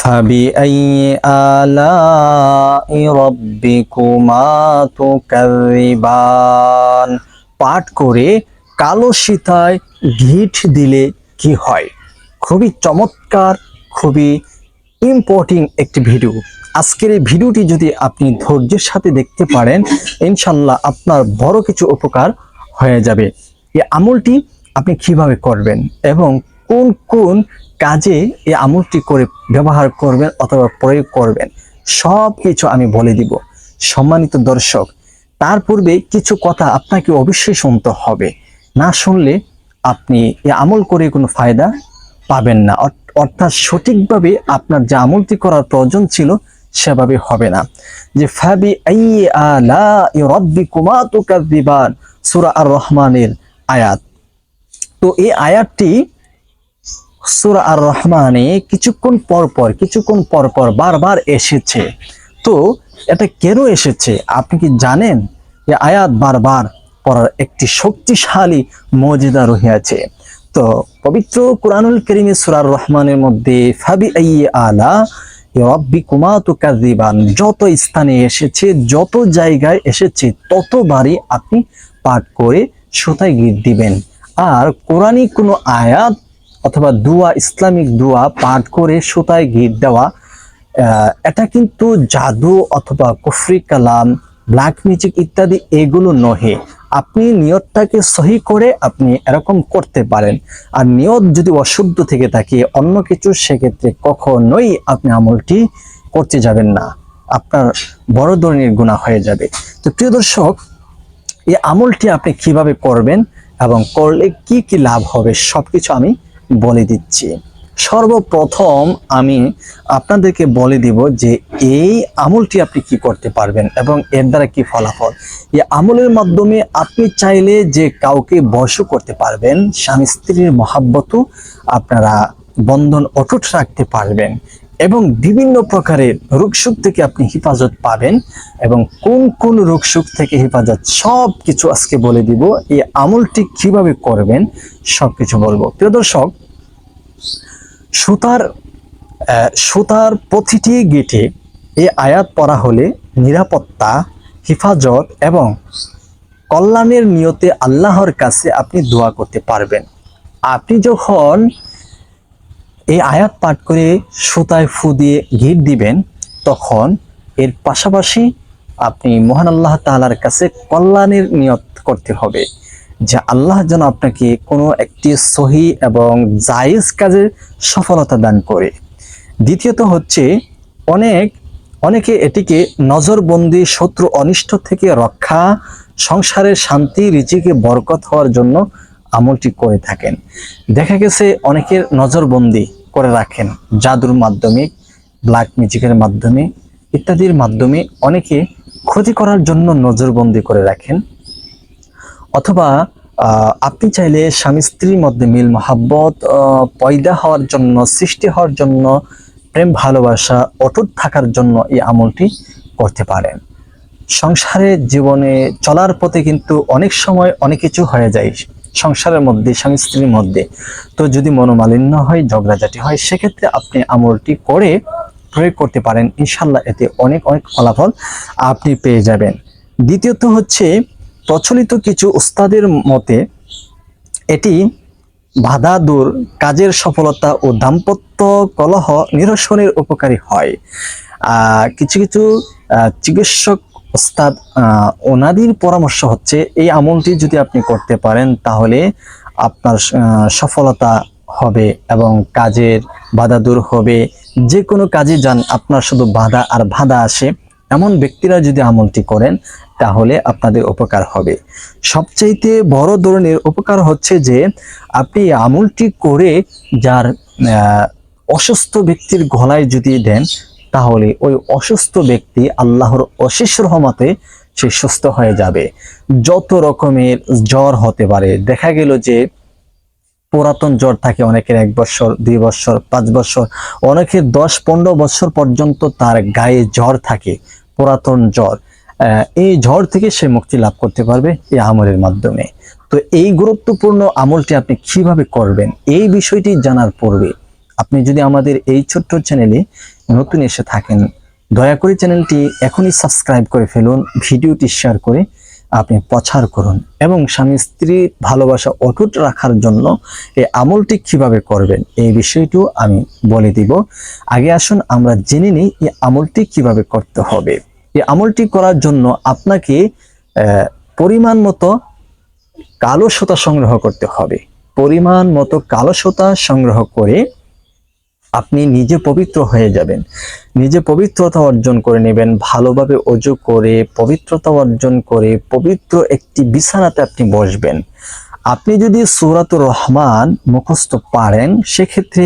فبأي آلاء ربكما تكذبان পাঠ করে কালো সীতায় ঘিট দিলে কি হয় খুবই চমৎকার খুবই ইম্পর্টিং একটি ভিডিও আজকের এই ভিডিওটি যদি আপনি ধৈর্যের সাথে দেখতে পারেন ইনশাল্লাহ আপনার বড় কিছু উপকার হয়ে যাবে এই আমলটি আপনি কিভাবে করবেন এবং কোন কোন কাজে এই আমলটি করে ব্যবহার করবেন অথবা প্রয়োগ করবেন। সব কিছু আমি বলে দিব। সম্মানিত দর্শক, তার পূর্বে কিছু কথা আপনাকে অবশ্যই শুনতে হবে। না শুনলে আপনি এ আমল করে কোনো ফায়দা পাবেন না। অর্থাৎ সঠিকভাবে আপনার যে আমলটি করার প্রয়োজন ছিল সেভাবে হবে না। যে ফাবি আলা সূরা আর রহমানের আয়াত। তো এই আয়াতটি সূরা আর রহমানে কিছুক্ষণ পর পর, কিছুক্ষণ পর পর বারবার এসেছে। তো এটা কেন এসেছে? আপনি কি জানেন যে আয়াত বারবার পড়ার একটি শক্তিশালী মর্যাদা রহিয়াছে? তো পবিত্র কোরআনুল করিমে সুরার রহমানের মধ্যে ফাবি আলা তুকাযিবান যত স্থানে এসেছে, যত জায়গায় এসেছে, ততবারই আপনি পাঠ করে সুতায় গীত দিবেন। আর কোরআনিক কোনো আয়াত অথবা দুয়া, ইসলামিক দুয়া পাঠ করে সুতায় গীত দেওয়া এটা কিন্তু জাদু অথবা কুফরি কালাম, ব্ল্যাক মিউজিক ইত্যাদি এগুলো নহে। আপনি নিয়তটাকে সহি করে আপনি এরকম করতে পারেন। আর নিয়ত যদি অশুদ্ধ থেকে থাকে, অন্য কিছু সেক্ষেত্রে কখনোই আপনি আমলটি করতে যাবেন না। আপনার বড় ধরনের গুণা হয়ে যাবে। তো প্রিয় দর্শক, এই আমলটি আপনি কীভাবে করবেন এবং করলে কি কি লাভ হবে, সবকিছু আমি বলে দিচ্ছি। সর্বপ্রথম আমি আপনাদেরকে বলে দিব যে এই আমলটি আপনি কি করতে পারবেন এবং এর দ্বারা কি ফলাফল। এই আমলের মাধ্যমে আপনি চাইলে যে কাউকে বশ করতে পারবেন, স্বামী স্ত্রীর মহাব্বতও আপনারা বন্ধন অটুট রাখতে পারবেন এবং বিভিন্ন প্রকারের রোগসুখ থেকে আপনি হেফাজত পাবেন এবং কোন কোন রোগসুখ থেকে হেফাজত সব কিছু আজকে বলে দিব। এই আমলটি কীভাবে করবেন সব কিছু বলব। প্রিয় দর্শক সুতার সুতার প্রতিটি গেটে এ আয়াত পড়া হলে নিরাপত্তা, হেফাজত এবং কল্যাণের নিয়তে আল্লাহর কাছে আপনি দোয়া করতে পারবেন। আপনি যখন এই আয়াত পাঠ করে সুতায় ফু দিয়ে গিট দিবেন, তখন এর পাশাপাশি আপনি মহান আল্লাহ তাআলার কাছে কল্যাণের নিয়ত করতে হবে। যে আল্লাহ যেন আপনাকে কোনো একটি সহি এবং জায়েজ কাজের সফলতা দান করে। দ্বিতীয়ত হচ্ছে, অনেক, অনেকে এটিকে নজরবন্দি, শত্রু অনিষ্ট থেকে রক্ষা, সংসারের শান্তি রিজিকে বরকত হওয়ার জন্য আমলটি করে থাকেন। দেখা গেছে, অনেকের নজরবন্দি করে রাখেন। জাদুর মাধ্যমে ব্ল্যাক মিউজিকের মাধ্যমে ইত্যাদির মাধ্যমে অনেকে ক্ষতি করার জন্য নজরবন্দি করে রাখেন। অথবা আপনি চাইলে স্বামী স্ত্রীর মধ্যে মিল, মহাব্বত পয়দা হওয়ার জন্য, সৃষ্টি হওয়ার জন্য, প্রেম, ভালোবাসা, অটুট থাকার জন্য এই আমলটি করতে পারেন। সংসারে জীবনে চলার পথে কিন্তু অনেক সময় অনেক কিছু হয়ে যায় সংসারের মধ্যে, স্বামী স্ত্রীর মধ্যে। তো যদি মনোমালিন্য হয়, ঝগড়াঝাটি হয়, সেক্ষেত্রে আপনি আমলটি করে প্রয়োগ করতে পারেন। ইনশাল্লাহ এতে অনেক অনেক ফলাফল আপনি পেয়ে যাবেন। দ্বিতীয়ত হচ্ছে প্রচলিত কিছু উস্তাদের মতে, এটি বাধা দূর কাজের সফলতা ও দাম্পত্য কলহ নিরসনের উপকারী হয়। কিছু কিছু চিকিৎসক ওস্তাদ ওনাদের পরামর্শ হচ্ছে, এই আমলটি যদি আপনি করতে পারেন, তাহলে আপনার সফলতা হবে এবং কাজের বাধা দূর হবে। যে কোনো কাজে যান, আপনার শুধু বাধা আর বাধা আসে। এমন ব্যক্তিরা যদি আমলটি করেন তাহলে আপনাদের উপকার হবে। সবচাইতে বড় ধরনের উপকার হচ্ছে যে, আপনি আমুলটি করে যার অসুস্থ ব্যক্তির গলায় যদি দেন, তাহলে ওই অসুস্থ ব্যক্তি আল্লাহর অশেষ রহমতে সে সুস্থ হয়ে যাবে। যত রকমের জ্বর হতে পারে, দেখা গেল যে পুরাতন জ্বর থাকে অনেকের এক বছর, দুই বছর, পাঁচ বছর, অনেকের দশ পনেরো বছর পর্যন্ত তার গায়ে জ্বর থাকে, পুরাতন জ্বর। এই ঝড় থেকে সে মুক্তি লাভ করতে পারবে এই আমলের মাধ্যমে। তো এই গুরুত্বপূর্ণ আমলটি আপনি কীভাবে করবেন, এই বিষয়টি জানার পূর্বে আপনি যদি আমাদের এই ছোট্ট চ্যানেলে নতুন এসে থাকেন, দয়া করে চ্যানেলটি এখনই সাবস্ক্রাইব করে ফেলুন, ভিডিওটি শেয়ার করে আপনি প্রচার করুন এবং স্বামী স্ত্রী ভালোবাসা অটুট রাখার জন্য এই আমলটি কীভাবে করবেন এই বিষয়টিও আমি বলে দিব। আগে আসুন আমরা জেনে নিই এই আমলটি কীভাবে করতে হবে। এই আমলটি করার জন্য আপনাকে পরিমাণ মতো কালো সুতা সংগ্রহ করতে হবে। পরিমাণ মতো কালো সুতা সংগ্রহ করে আপনি নিজে পবিত্র হয়ে যাবেন। নিজে পবিত্রতা অর্জন করে নেবেন, ভালোভাবে অজু করে, পবিত্রতা অর্জন করে, পবিত্র একটি বিছানাতে আপনি বসবেন। আপনি যদি সুরাতুর রহমান মুখস্থ পারেন, সেক্ষেত্রে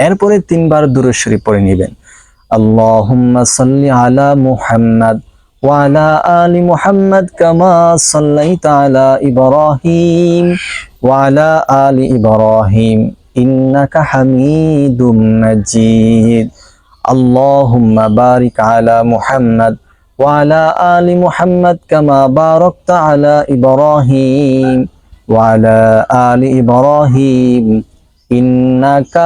এরপরে তিনবার দুরূদ শরীফ পড়ে নেবেন আল্লাহুম্মা সাল্লি আলা মুহাম্মাদ وعلى آل محمد كما صليت على إبراهيم وعلى آل إبراهيم إنك حميد مجيد اللهم بارك على محمد وعلى آل محمد كما باركت على إبراهيم وعلى آل إبراهيم إنك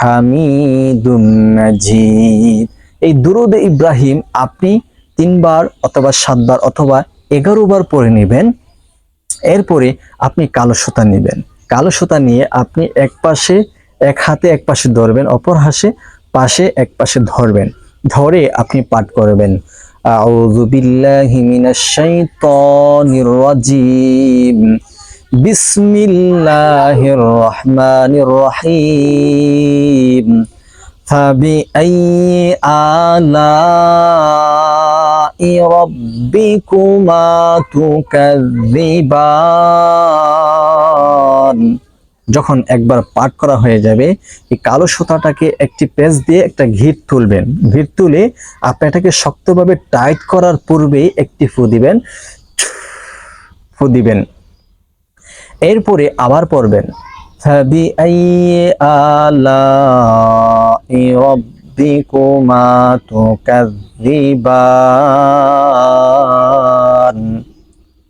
হামিদুন মাজিদ এই দুরুদ ইব্রাহিম আপনি তিনবার অথবা সাতবার অথবা এগারো বার পরে নেবেন। এরপরে আপনি কালো সুতা নেবেন। কালো সুতা নিয়ে আপনি এক পাশে, এক হাতে এক পাশে ধরবেন, অপর হাসে পাশে এক পাশে ধরবেন। ধরে আপনি পাঠ করবেন। আউযু বিল্লাহি মিনাশ শাইতানির রাজিম। বিসমিল্লাহির রহমানির রহিম فبأي آلاء ربكما تكذبان যখন একবার পাঠ করা হয়ে যাবে এই কালো সুতাটাকে একটি পেজ দিয়ে একটা ঘিট তুলবেন ঘিট তুলে আপনি এটাকে শক্তভাবে টাইট করার পূর্বেই একটি ফু দিবেন ফু দিবেন এরপরে আবার পড়বেন।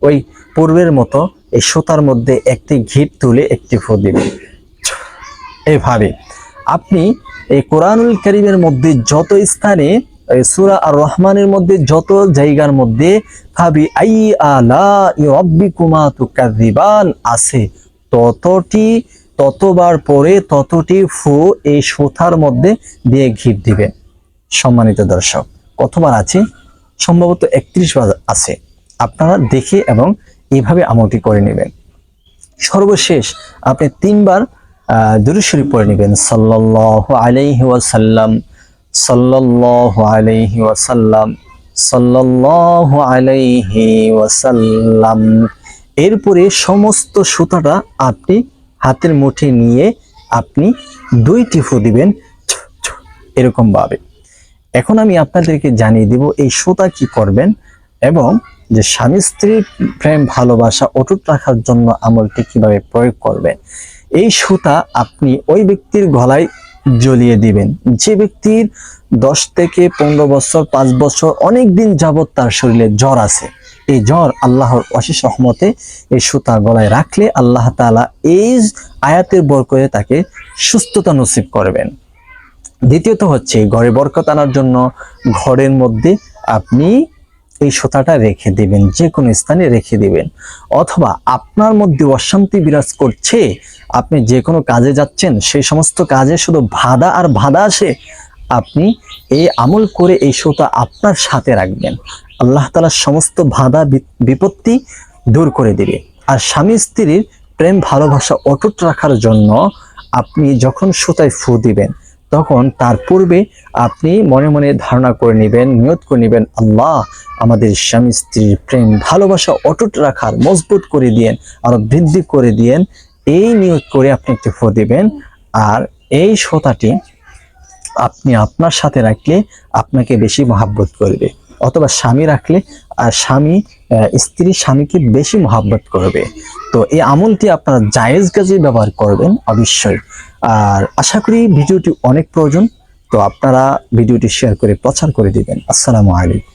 ওই পূর্বের মতো এই সুতার মধ্যে একটি ঘিট তুলে একটি ফু দিবেন। এভাবে আপনি এই কোরআনুল করিমের মধ্যে যত স্থানে সুরা আর রহমানের মধ্যে যত জায়গার মধ্যে ভাবি আই আলা রব্বিকুমা তুকাযিবান আছে, ততটি, ততবার পরে ততটি ফু এই সুতার মধ্যে দিয়ে ঘিট দিবে। সম্মানিত দর্শক, কতবার আছে? সম্ভবত একত্রিশ বার আছে। আপনারা দেখে এবং এইভাবে আমলটি করে নেবেন। সর্বশেষ আপনি তিনবার দুরুদ শরীফ পড়ে নেবেন। সাল্লাল্লাহু আলাইহি ওয়াসাল্লাম। সাল্লাল্লাহু আলাইহি ওয়াসাল্লাম, সাল্লাল্লাহু আলাইহি ওয়াসাল্লাম। এরপরে সমস্ত সুতাটা আপনি হাতের মুঠে নিয়ে আপনি দুইটি ফু দিবেন এরকম ভাবে। এখন আমি আপনাদেরকে জানিয়ে দিব এই সুতা কি করবেন এবং যে স্বামী স্ত্রীর প্রেম, ভালোবাসা, অটুট রাখার জন্য আমলটি কীভাবে প্রয়োগ করবেন। এই সুতা আপনি ওই ব্যক্তির গলায় জ্বলিয়ে দিবেন। যে ব্যক্তির দশ থেকে পনেরো বছর, পাঁচ বছর, অনেক দিন যাবৎ তার শরীরে জ্বর আছে। এই জ্বর আল্লাহর অশেষ রহমতে এই সুতা গলায় রাখলে আল্লাহ তাআলা এই আয়াতের বরকতে তাকে সুস্থতা নসিব করবেন। দ্বিতীয়ত হচ্ছে ঘরে বরকত আনার জন্য ঘরের মধ্যে আপনি এই সুতাটা রেখে দিবেন যে কোনো স্থানে রেখে দিবেন। অথবা আপনার মধ্যে অশান্তি বিরাজ করছে, আপনি যে কোনো কাজে যাচ্ছেন, সেই সমস্ত কাজে শুধু বাধা আর বাধা আসে, আপনি এই আমল করে এই সুতা আপনার সাথে রাখবেন। আল্লাহ তালা সমস্ত বাধা বি- বিপত্তি দূর করে দিবে। আর স্বামী স্ত্রীর প্রেম, ভালোবাসা অটুট রাখার জন্য আপনি যখন সুতায় ফু দিবেন তখন তার পূর্বে আপনি মনে মনে ধারণা করে নেবেন, নিয়ত করে নেবেন, আল্লাহ আমাদের স্বামী স্ত্রীর প্রেম, ভালোবাসা অটুট রাখার, মজবুত করে দিয়েন, আরও বৃদ্ধি করে দিয়েন, এই নিয়ত করে আপনি একটি ফু দিবেন। আর এই সোতাটি আপনি আপনার সাথে রাখলে আপনাকে বেশি মহাব্বত করবে। অথবা স্বামী রাখলে, আর স্বামী স্ত্রী স্বামীকে বেশি মহাব্বত করবে। তো এই আমলটি আপনারা জায়েজ কাজে ব্যবহার করবেন, অবশ্যই। আর আশা করি ভিডিওটি অনেক প্রয়োজন, তো আপনারা ভিডিওটি শেয়ার করে প্রচার করে দিবেন। আসসালামু আলাইকুম।